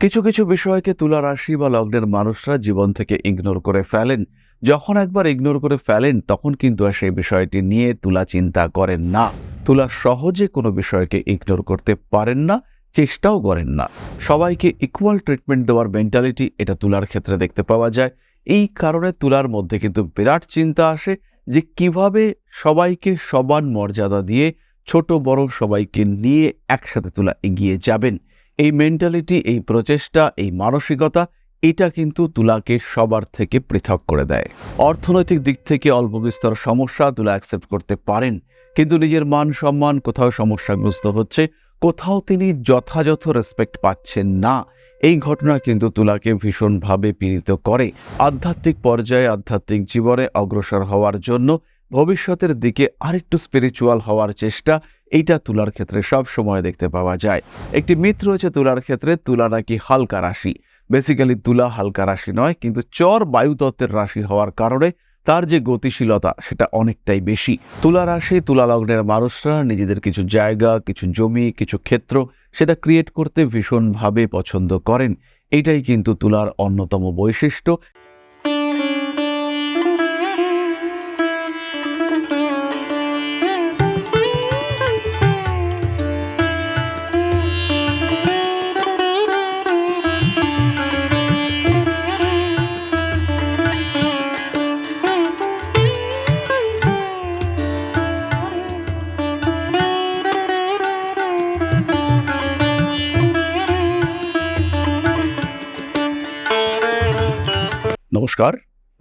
কিছু কিছু বিষয়কে তুলা রাশি বা লগ্নের মানুষরা জীবন থেকে ইগনোর করে ফেলেন। যখন একবার ইগনোর করে ফেলেন, তখন কিন্তু আর সেই বিষয়টি নিয়ে তুলা চিন্তা করেন না। তুলা সহজে কোনো বিষয়কে ইগনোর করতে পারেন না, চেষ্টাও করেন না। সবাইকে ইকুয়াল ট্রিটমেন্ট দেওয়ার মেন্টালিটি এটা তুলার ক্ষেত্রে দেখতে পাওয়া যায়। এই কারণে তুলার মধ্যে কিন্তু বিরাট চিন্তা আসে যে কীভাবে সবাইকে সমান মর্যাদা দিয়ে ছোট বড় সবাইকে নিয়ে একসাথে তুলা এগিয়ে যাবেন। এই মেন্টালিটি এই প্রচেষ্টা, এই মানসিকতা, এটা কিন্তু তুলাকে সবার থেকে পৃথক করে দেয়। অর্থনৈতিক দিক থেকে অল্প বিস্তর সমস্যা তুলা অ্যাকসেপ্ট করতে পারেন, কিন্তু নিজের মান সম্মান কোথাও সমস্যাগ্রস্ত হচ্ছে, কোথাও তিনি যথাযথ রেসপেক্ট পাচ্ছেন না। এই ঘটনা কিন্তু তুলাকে ভীষণভাবে পীড়িত করে। আধ্যাত্মিক পর্যায়ে আধ্যাত্মিক জীবনে অগ্রসর হওয়ার জন্য ভবিষ্যতের দিকে আরেকটু স্পিরিচুয়াল হওয়ার চেষ্টা, এইটা তুলার ক্ষেত্রে সব সময় দেখতে পাওয়া যায়। একটি মিথ রয়েছে তুলার ক্ষেত্রে, তুলা নাকি হালকা রাশি। বেসিক্যালি তুলা হালকা রাশি নয়, কিন্তু চর বায়ুতত্ত্বের রাশি হওয়ার কারণে তার যে গতিশীলতা, সেটা অনেকটাই বেশি। তুলা রাশি, তুলা লগ্নের মানুষরা নিজেদের কিছু জায়গা, কিছু জমি, কিছু ক্ষেত্র, সেটা ক্রিয়েট করতে ভীষণভাবে পছন্দ করেন। এটাই কিন্তু তুলার অন্যতম বৈশিষ্ট্য। নমস্কার।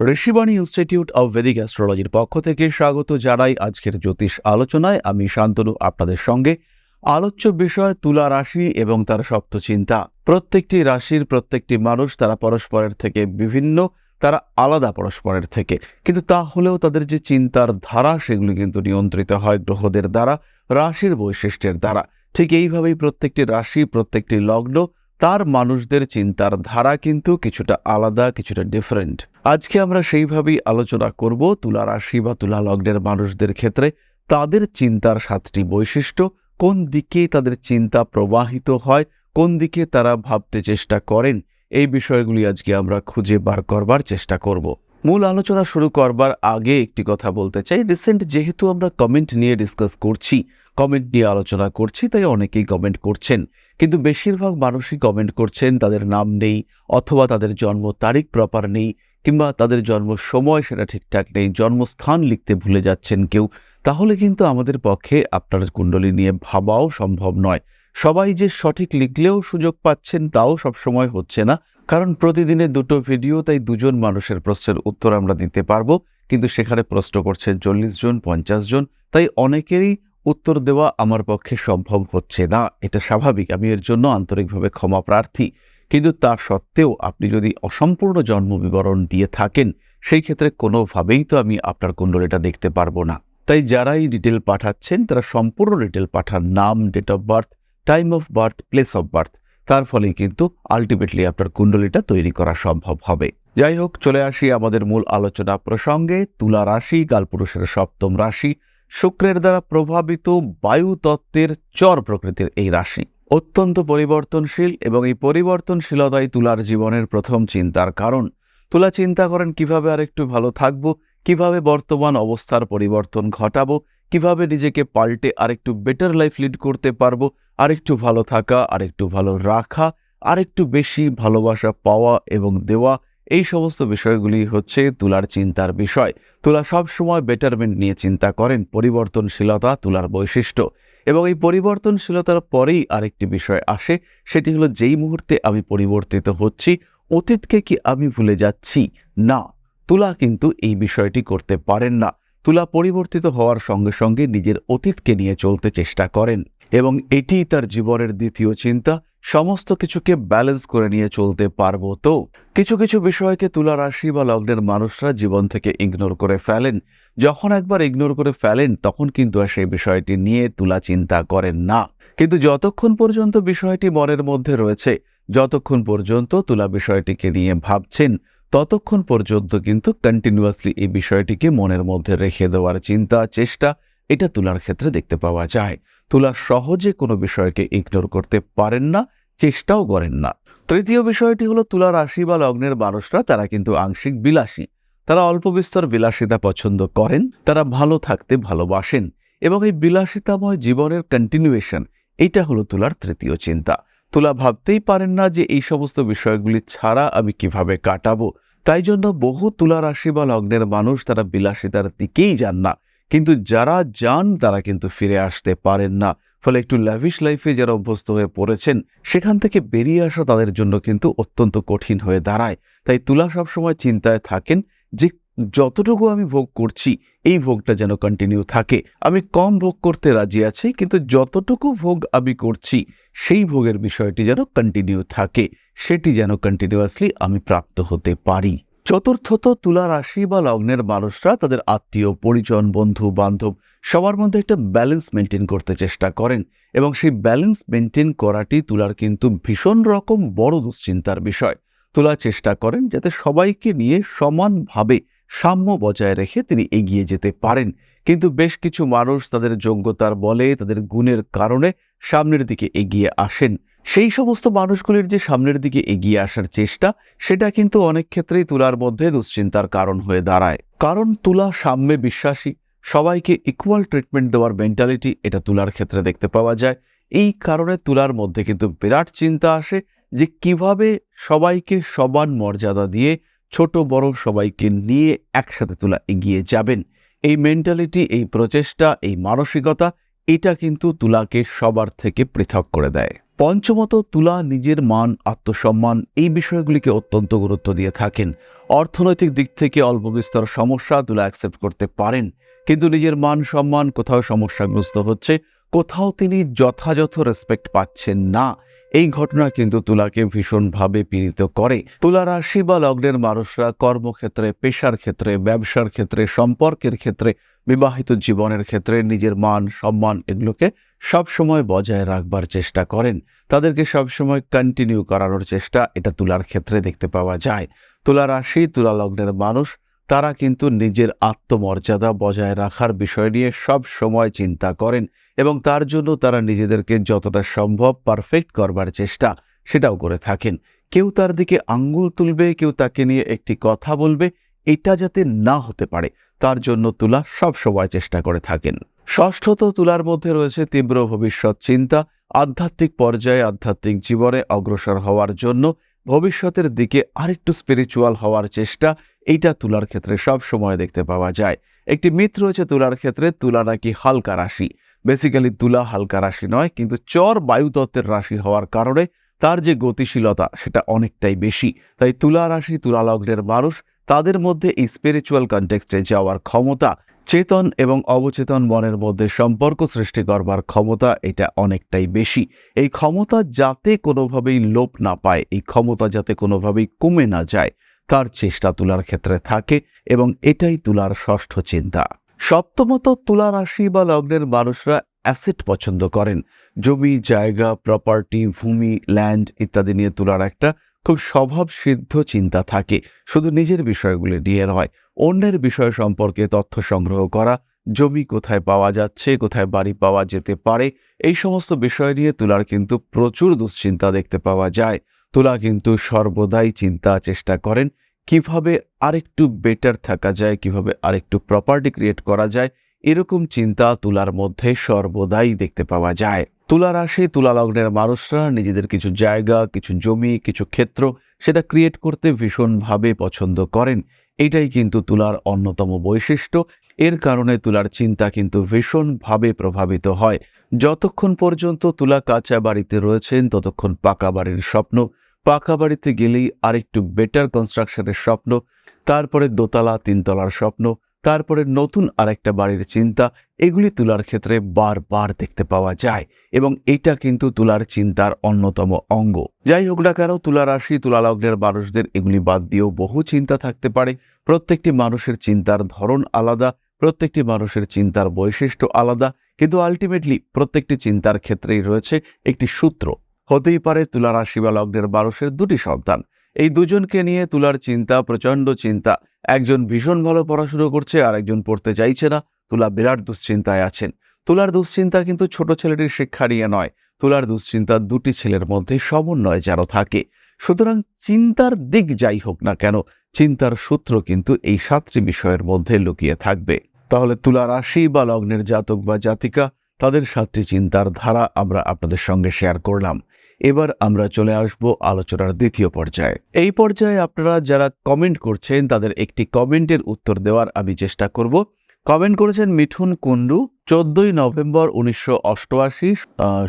ঋষিবাণী ইনস্টিটিউট অব ভেদিক অ্যাস্ট্রোলজির পক্ষ থেকে স্বাগত জানাই আজকের জ্যোতিষ আলোচনায়। আমি শান্তনু, আপনাদের সঙ্গে। আলোচ্য বিষয় তুলা রাশি এবং তার সপ্তচিন্তা প্রত্যেকটি রাশির প্রত্যেকটি মানুষ তারা পরস্পরের থেকে বিভিন্ন, তারা আলাদা পরস্পরের থেকে। কিন্তু তা হলেও তাদের যে চিন্তার ধারা, সেগুলি কিন্তু নিয়ন্ত্রিত হয় গ্রহদের দ্বারা, রাশির বৈশিষ্ট্যের দ্বারা। ঠিক এইভাবেই প্রত্যেকটি রাশি, প্রত্যেকটি লগ্ন তার মানুষদের চিন্তার ধারা কিন্তু কিছুটা আলাদা, কিছুটা ডিফারেন্ট আজকে আমরা সেইভাবেই আলোচনা করব তুলা রাশি বা তুলা লগ্নের মানুষদের ক্ষেত্রে তাদের চিন্তার সাতটি বৈশিষ্ট্য, কোন দিকে তাদের চিন্তা প্রবাহিত হয়, কোন দিকে তারা ভাবতে চেষ্টা করেন, এই বিষয়গুলি আজকে আমরা খুঁজে বার করবার চেষ্টা করব। মূল আলোচনা শুরু করবার আগে একটি কথা বলতে চাই। রিসেন্ট যেহেতু আমরা কমেন্ট নিয়ে ডিসকাস করছি কমেন্ট নিয়ে আলোচনা করছি, তাই অনেকেই কমেন্ট করছেন। কিন্তু বেশিরভাগ মানুষই কমেন্ট করছেন তাদের নাম নেই অথবা তাদের জন্ম তারিখ প্রপার নেই কিংবা তাদের জন্ম সময় সেটা ঠিকঠাক নেই, জন্মস্থান লিখতে ভুলে যাচ্ছেন কেউ। তাহলে কিন্তু আমাদের পক্ষে আপনার কুণ্ডলী নিয়ে ভাবাও সম্ভব নয়। সবাই যে সঠিক লিখলেও সুযোগ পাচ্ছেন তাও সবসময় হচ্ছে না। কারণ প্রতিদিনের দুটো ভিডিও তাই দুজন মানুষের প্রশ্নের উত্তর আমরা দিতে পারব। কিন্তু সেখানে প্রশ্ন করছেন চল্লিশ জন, পঞ্চাশ জন? তাই অনেকেরই উত্তর দেওয়া আমার পক্ষে সম্ভব হচ্ছে না। এটা স্বাভাবিক, আমি এর জন্য আন্তরিকভাবে ক্ষমা প্রার্থী। কিন্তু তা সত্ত্বেও আপনি যদি অসম্পূর্ণ জন্ম বিবরণ দিয়ে থাকেন, সেই ক্ষেত্রে কোনোভাবেই তো আমি আপনার কুণ্ডলীটা দেখতে পারব না। তাই যারাই ডিটেল পাঠাচ্ছেন, তারা সম্পূর্ণ ডিটেল পাঠান। নাম date of birth time of birth place of birth তার ফলে কিন্তু আলটিমেটলি আপনার কুণ্ডলীটা তৈরি করা সম্ভব হবে। যাই হোক, চলে আসি আমাদের মূল আলোচনা প্রসঙ্গে। তুলা রাশি কালপুরুষের সপ্তম রাশি, শুক্রের দ্বারা প্রভাবিত বায়ু তত্ত্বের চর প্রকৃতির এই রাশি। অত্যন্ত পরিবর্তনশীল এবং এই পরিবর্তনশীলতাই তুলার জীবনের প্রথম চিন্তার কারণ। তুলা চিন্তা করেন, কীভাবে আরেকটু ভালো থাকব, কীভাবে বর্তমান অবস্থার পরিবর্তন ঘটাবো কীভাবে নিজেকে পাল্টে আরেকটু বেটার লাইফ লিড করতে পারব? আরেকটু ভালো থাকা, আরেকটু ভালো রাখা, আরেকটু বেশি ভালোবাসা পাওয়া এবং দেওয়া, এই সমস্ত বিষয়গুলি হচ্ছে তুলার চিন্তার বিষয়। তুলা সবসময় বেটারমেন্ট নিয়ে চিন্তা করেন, পরিবর্তনশীলতা তুলার বৈশিষ্ট্য। এবং এই পরিবর্তনশীলতার পরেই আরেকটি বিষয় আসে, সেটি হলো যেই মুহূর্তে আমি পরিবর্তিত হচ্ছি, অতীতকে কি আমি ভুলে যাচ্ছি? না, তুলা কিন্তু এই বিষয়টি করতে পারেন না। তুলা পরিবর্তিত হওয়ার সঙ্গে সঙ্গে নিজের অতীতকে নিয়ে চলতে চেষ্টা করেন এবং এটিই তার জীবনের দ্বিতীয় চিন্তা। সমস্ত কিছুকে ব্যালেন্স করে নিয়ে চলতে পারব তো? কিছু কিছু বিষয়কে তুলা রাশি বা লগ্নের মানুষরা জীবন থেকে ইগনোর করে ফেলেন। যখন একবার ইগনোর করে ফেলেন, তখন কিন্তু আর সেই বিষয়টি নিয়ে তুলা চিন্তা করেন না। কিন্তু যতক্ষণ পর্যন্ত বিষয়টি মনের মধ্যে রয়েছে, যতক্ষণ পর্যন্ত তুলা বিষয়টিকে নিয়ে ভাবছেন ততক্ষণ পর্যন্ত কিন্তু কন্টিনিউয়াসলি এই বিষয়টিকে মনের মধ্যে রেখে দেওয়ার চিন্তা, চেষ্টা, এটা তুলার ক্ষেত্রে দেখতে পাওয়া যায়। তুলা সহজে কোনো বিষয়কে ইগনোর করতে পারেন না, চেষ্টাও করেন না। তৃতীয় বিষয়টি হলো তুলা রাশি বা লগ্নের মানুষরা, তারা কিন্তু আংশিক বিলাসী। তারা অল্প বিস্তর বিলাসিতা পছন্দ করেন, তারা ভালো থাকতে ভালোবাসেন এবং এই বিলাসিতাময় জীবনের কন্টিনিউয়েশন এইটা হলো তুলার তৃতীয় চিন্তা। তুলা ভাবতেই পারেন না যে এই সমস্ত বিষয়গুলি ছাড়া আমি কীভাবে কাটাবো। তাই জন্য বহু তুলা রাশি বা লগ্নের মানুষ তারা বিলাসিতার দিকেই যান না। কিন্তু যারা যান, তারা কিন্তু ফিরে আসতে পারেন না। ফলে একটু ল্যাভিশ লাইফে যারা অভ্যস্ত হয়ে পড়েছেন, সেখান থেকে বেরিয়ে আসা তাদের জন্য কিন্তু অত্যন্ত কঠিন হয়ে দাঁড়ায়। তাই তুলা সবসময় চিন্তায় থাকেন যে যতটুকু আমি ভোগ করছি, এই ভোগটা যেন কন্টিনিউ থাকে। আমি কম ভোগ করতে রাজি আছি, কিন্তু যতটুকু ভোগ আমি করছি, সেই ভোগের বিষয়টি যেন কন্টিনিউ থাকে, সেটি যেন কন্টিনিউয়াসলি আমি প্রাপ্ত হতে পারি। চতুর্থত তুলা রাশি বা লগ্নের মানুষরা তাদের আত্মীয়, পরিজন, বন্ধু, বান্ধব, সবার মধ্যে একটা ব্যালেন্স মেনটেন করতে চেষ্টা করেন এবং সেই ব্যালেন্স মেনটেন করাটি তুলার কিন্তু ভীষণ রকম বড় দুশ্চিন্তার বিষয়। তুলা চেষ্টা করেন যাতে সবাইকে নিয়ে সমানভাবে সাম্য বজায় রেখে তিনি এগিয়ে যেতে পারেন। কিন্তু বেশ কিছু মানুষ তাদের যোগ্যতার বলে, তাদের গুণের কারণে সামনের দিকে এগিয়ে আসেন। সেই সমস্ত মানুষগুলির যে সামনের দিকে এগিয়ে আসার চেষ্টা, সেটা কিন্তু অনেক ক্ষেত্রেই তুলার মধ্যে দুশ্চিন্তার কারণ হয়ে দাঁড়ায়। কারণ তুলা সাম্যে বিশ্বাসী, সবাইকে ইকুয়াল ট্রিটমেন্ট দেওয়ার মেন্টালিটি এটা তুলার ক্ষেত্রে দেখতে পাওয়া যায়। এই কারণে তুলার মধ্যে কিন্তু বিরাট চিন্তা আসে যে কীভাবে সবাইকে সমান মর্যাদা দিয়ে ছোট বড় সবাইকে নিয়ে একসাথে তুলা এগিয়ে যাবেন। এই মেন্টালিটি এই প্রচেষ্টা, এই মানসিকতা, এটা কিন্তু তুলাকে সবার থেকে পৃথক করে দেয়। পঞ্চমত, তুলা নিজের মান, আত্মসম্মান, এই বিষয়গুলিকে অত্যন্ত গুরুত্ব দিয়ে থাকেন। অর্থনৈতিক দিক থেকে অল্প বিস্তর সমস্যা তুলা অ্যাকসেপ্ট করতে পারেন, কিন্তু নিজের মান, সম্মান কোথাও সমস্যাগ্রস্ত হচ্ছে কোথাও তিনি যথাযথ রেসপেক্ট পাচ্ছেন না। এই ঘটনা কিন্তু তুলাকে ভীষণভাবে পীড়িত করে। তুলা রাশি বা লগ্নের মানুষরা কর্মক্ষেত্রে, পেশার ক্ষেত্রে, ব্যবসার ক্ষেত্রে, সম্পর্কের ক্ষেত্রে, বিবাহিত জীবনের ক্ষেত্রে নিজের মান, সম্মান এগুলোকে সবসময় বজায় রাখবার চেষ্টা করেন। তাদেরকে সবসময় কন্টিনিউ করানোর চেষ্টা এটা তুলার ক্ষেত্রে দেখতে পাওয়া যায়। তুলা রাশি, তুলা লগ্নের মানুষ তারা কিন্তু নিজের আত্মমর্যাদা বজায় রাখার বিষয় নিয়ে সব সময় চিন্তা করেন এবং তার জন্য তারা নিজেদেরকে যতটা সম্ভব পারফেক্ট করবার চেষ্টা সেটাও করে থাকেন। কেউ তার দিকে আঙ্গুল তুলবে, কেউ তাকে নিয়ে একটি কথা বলবে, এটা যাতে না হতে পারে, তার জন্য তুলা সব সময় চেষ্টা করে থাকেন। ষষ্ঠত তুলার মধ্যে রয়েছে তীব্র ভবিষ্যৎ চিন্তা, আধ্যাত্মিক পর্যায়ে আধ্যাত্মিক জীবনে অগ্রসর হওয়ার জন্য ভবিষ্যতের দিকে আরেকটু স্পিরিচুয়াল হওয়ার চেষ্টা, এইটা তুলার ক্ষেত্রে সব সময় দেখতে পাওয়া যায়। একটি মিথ রয়েছে তুলার ক্ষেত্রে, তুলা নাকি হালকা রাশি। বেসিক্যালি তুলা হালকা রাশি নয়, কিন্তু চর বায়ুতত্ত্বের রাশি হওয়ার কারণে তার যে গতিশীলতা, সেটা অনেকটাই বেশি। তাই তুলা রাশি, তুলা লগ্নের মানুষ, তাদের মধ্যে এই স্পিরিচুয়াল কনটেক্সটে যাওয়ার ক্ষমতা চেতন এবং অবচেতন মনের মধ্যে সম্পর্ক সৃষ্টি করবার ক্ষমতা এটা অনেকটাই বেশি। এই ক্ষমতা যাতে কোনোভাবেই লোপ না পায়, এই ক্ষমতা যাতে কোনোভাবেই কমে না যায়, তার চেষ্টা তুলার ক্ষেত্রে থাকে এবং এটাই তুলার ষষ্ঠ চিন্তা। সপ্তমত, তুলা রাশি বা লগ্নের মানুষরা অ্যাসেট পছন্দ করেন। জমি, জায়গা, প্রপার্টি, ভূমি, ল্যান্ড ইত্যাদি নিয়ে তুলার একটা খুব স্বভাব সিদ্ধ চিন্তা থাকে। শুধু নিজের বিষয়গুলি নিয়ে নয়, অন্যের বিষয় সম্পর্কে তথ্য সংগ্রহ করা, জমি কোথায় পাওয়া যাচ্ছে, কোথায় বাড়ি পাওয়া যেতে পারে, এই সমস্ত বিষয় নিয়ে তুলার কিন্তু প্রচুর দুশ্চিন্তা দেখতে পাওয়া যায়। তুলা কিন্তু সর্বদাই চিন্তা, চেষ্টা করেন কীভাবে আরেকটু বেটার থাকা যায়, কীভাবে আরেকটু প্রপার্টি ক্রিয়েট করা যায়, এরকম চিন্তা তুলার মধ্যে সর্বদাই দেখতে পাওয়া যায়। তুলা রাশি, তুলা লগ্নের মানুষরা নিজেদের কিছু জায়গা, কিছু জমি, কিছু ক্ষেত্র সেটা ক্রিয়েট করতে ভীষণভাবে পছন্দ করেন। এটাই কিন্তু তুলার অন্যতম বৈশিষ্ট্য। এর কারণে তুলার চিন্তা কিন্তু ভীষণভাবে প্রভাবিত হয়। যতক্ষণ পর্যন্ত তুলা কাঁচা বাড়িতে রয়েছেন, ততক্ষণ পাকা বাড়ির স্বপ্ন। পাকা বাড়িতে গেলেই আরেকটু বেটার কনস্ট্রাকশনের স্বপ্ন। তারপরে দোতলা, তিনতলার স্বপ্ন। তারপরে নতুন আরেকটা বাড়ির চিন্তা, এগুলি তুলার ক্ষেত্রে বারবার দেখতে পাওয়া যায় এবং এটা কিন্তু তুলার চিন্তার অন্যতম অঙ্গ। যাই হোক না কেন, তুলা রাশি, তুলা লগ্নের মানুষদের এগুলি বাদ দিয়েও বহু চিন্তা থাকতে পারে। প্রত্যেকটি মানুষের চিন্তার ধরন আলাদা, প্রত্যেকটি মানুষের চিন্তার বৈশিষ্ট্য আলাদা, কিন্তু আলটিমেটলি প্রত্যেকটি চিন্তার ক্ষেত্রেই রয়েছে একটি সূত্র। হতেই পারে, তুলা রাশি বা লগ্নের মানুষের দুটি সন্তান। এই দুজনকে নিয়ে তুলার চিন্তা, প্রচণ্ড চিন্তা। একজন ভীষণ ভালো পড়াশুনো করছে আর একজন পড়তে চাইছে না। তুলা বিরাট দুশ্চিন্তায় আছেন। তুলার দুশ্চিন্তা কিন্তু ছোট ছেলেটির শিক্ষা নিয়ে নয়। তুলার দুশ্চিন্তা দুটি ছেলের মধ্যে সমন্বয় যেন থাকে। সুতরাং চিন্তার দিক যাই হোক না কেন, চিন্তার সূত্র কিন্তু এই সাতটি বিষয়ের মধ্যে লুকিয়ে থাকবে। তাহলে তুলা রাশি বা লগ্নের জাতক বা জাতিকা, তাদের সাতটি চিন্তার ধারা আমরা আপনাদের সঙ্গে শেয়ার করলাম। এবার আমরা চলে আসব আলোচনার দ্বিতীয় পর্যায়ে। এই পর্যায়ে আপনারা যারা কমেন্ট করছেন, তাদের একটি কমেন্টের উত্তর দেওয়ার আমি চেষ্টা করব। কমেন্ট করেছেন মিঠুন কুন্ডু চোদ্দই নভেম্বর উনিশশো অষ্টআশি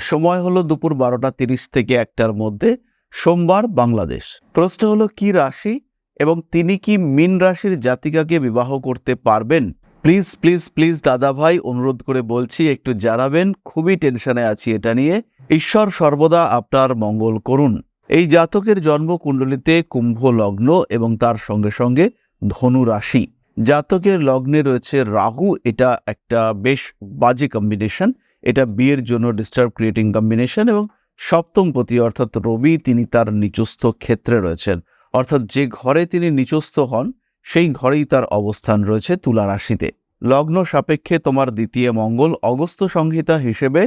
সময় হলো দুপুর বারোটা তিরিশ থেকে একটার মধ্যে, সোমবার বাংলাদেশ। প্রশ্ন হলো, কি রাশি? এবং তিনি কি মিন রাশির জাতিকাকে বিবাহ করতে পারবেন? প্লিজ প্লিজ প্লিজ দাদা ভাই, অনুরোধ করে বলছি, একটু জানাবেন, খুবই টেনশনে আছি এটা নিয়ে। ঈশ্বর সর্বদা আপনার মঙ্গল করুন। এই জাতকের জন্ম জন্মকুণ্ডলিতে কুম্ভ লগ্ন এবং তার সঙ্গে সঙ্গে ধনু রাশি। জাতকের লগ্নে রয়েছে রাহু, এটা একটা বেশ বাজে কম্বিনেশন এটা বিয়ের জন্য ডিস্টার্ব ক্রিয়েটিং কম্বিনেশন এবং সপ্তম পতি অর্থাৎ রবি, তিনি তার নিচস্থ ক্ষেত্রে রয়েছেন। অর্থাৎ যে ঘরে তিনি নিচস্থ হন সেই ঘরেই তার অবস্থান রয়েছে তুলা রাশিতে। লগ্ন সাপেক্ষে তোমার দ্বিতীয় মঙ্গল অগস্ত সংহিতা হিসেবে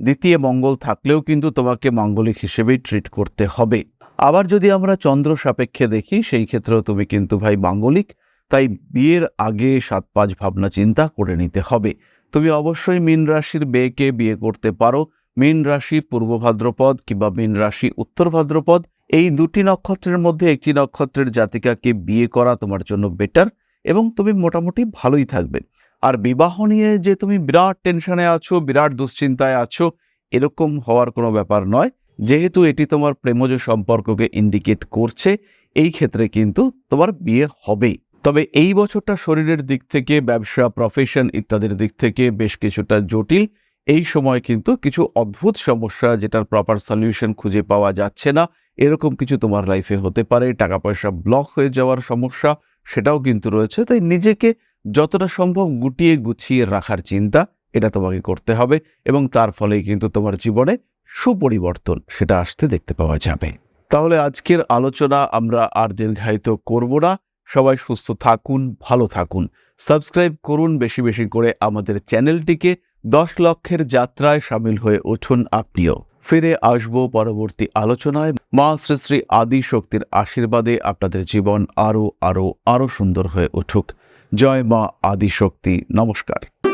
দ্বিতীয় মঙ্গল থাকলেও কিন্তু তোমাকে মাঙ্গলিক হিসেবেই ট্রিট করতে হবে। আবার যদি আমরা চন্দ্র সাপেক্ষে দেখি, সেই ক্ষেত্রেও তুমি কিন্তু ভাই মাঙ্গলিক, তাই বিয়ের আগে সাত পাঁচ ভাবনা চিন্তা করে নিতে হবে। তুমি অবশ্যই মীন রাশির বেয়েকে বিয়ে করতে পারো। মীন রাশি পূর্ব ভাদ্রপদ কিংবা মীন রাশি উত্তর ভাদ্রপদ এই দুটি নক্ষত্রের মধ্যে একটি নক্ষত্রের জাতিকাকে বিয়ে করা তোমার জন্য বেটার এবং তুমি মোটামুটি ভালোই থাকবে। আর বিবাহ নিয়ে যে তুমি বিরাট টেনশনে আছো, বিরাট দুশ্চিন্তায় আছো, এরকম হওয়ার কোনো ব্যাপার নয়। যেহেতু এটি তোমার প্রেমজ সম্পর্ককে ইন্ডিকেট করছে, এই ক্ষেত্রে কিন্তু তোমার বিয়ে হবেই। তবে এই বছরটা শরীরের দিক থেকে, ব্যবসা প্রফেশন ইত্যাদির দিক থেকে বেশ কিছুটা জটিল। এই সময় কিন্তু কিছু অদ্ভুত সমস্যা যেটার প্রপার সলিউশন খুঁজে পাওয়া যাচ্ছে না। এরকম কিছু তোমার লাইফে হতে পারে টাকা পয়সা ব্লক হয়ে যাওয়ার সমস্যা, সেটাও কিন্তু রয়েছে। তাই নিজেকে যতটা সম্ভব গুটিয়ে গুছিয়ে রাখার চিন্তা এটা তোমাকে করতে হবে এবং তার ফলে কিন্তু তোমার জীবনে সুপরিবর্তন সেটা আসতে দেখতে পাওয়া যাবে। তাহলে আজকের আলোচনা আমরা আর দীর্ঘায়িত করব না। সবাই সুস্থ থাকুন, ভালো থাকুন। সাবস্ক্রাইব করুন বেশি বেশি করে আমাদের চ্যানেলটিকে দশ লক্ষের যাত্রায় সামিল হয়ে উঠুন আপনিও। ফিরে আসব পরবর্তী আলোচনায়। মা শ্রী শ্রী আদি শক্তির আশীর্বাদে আপনাদের জীবন আরও আরও আরও সুন্দর হয়ে উঠুক। জয় মা আদি শক্তি। নমস্কার।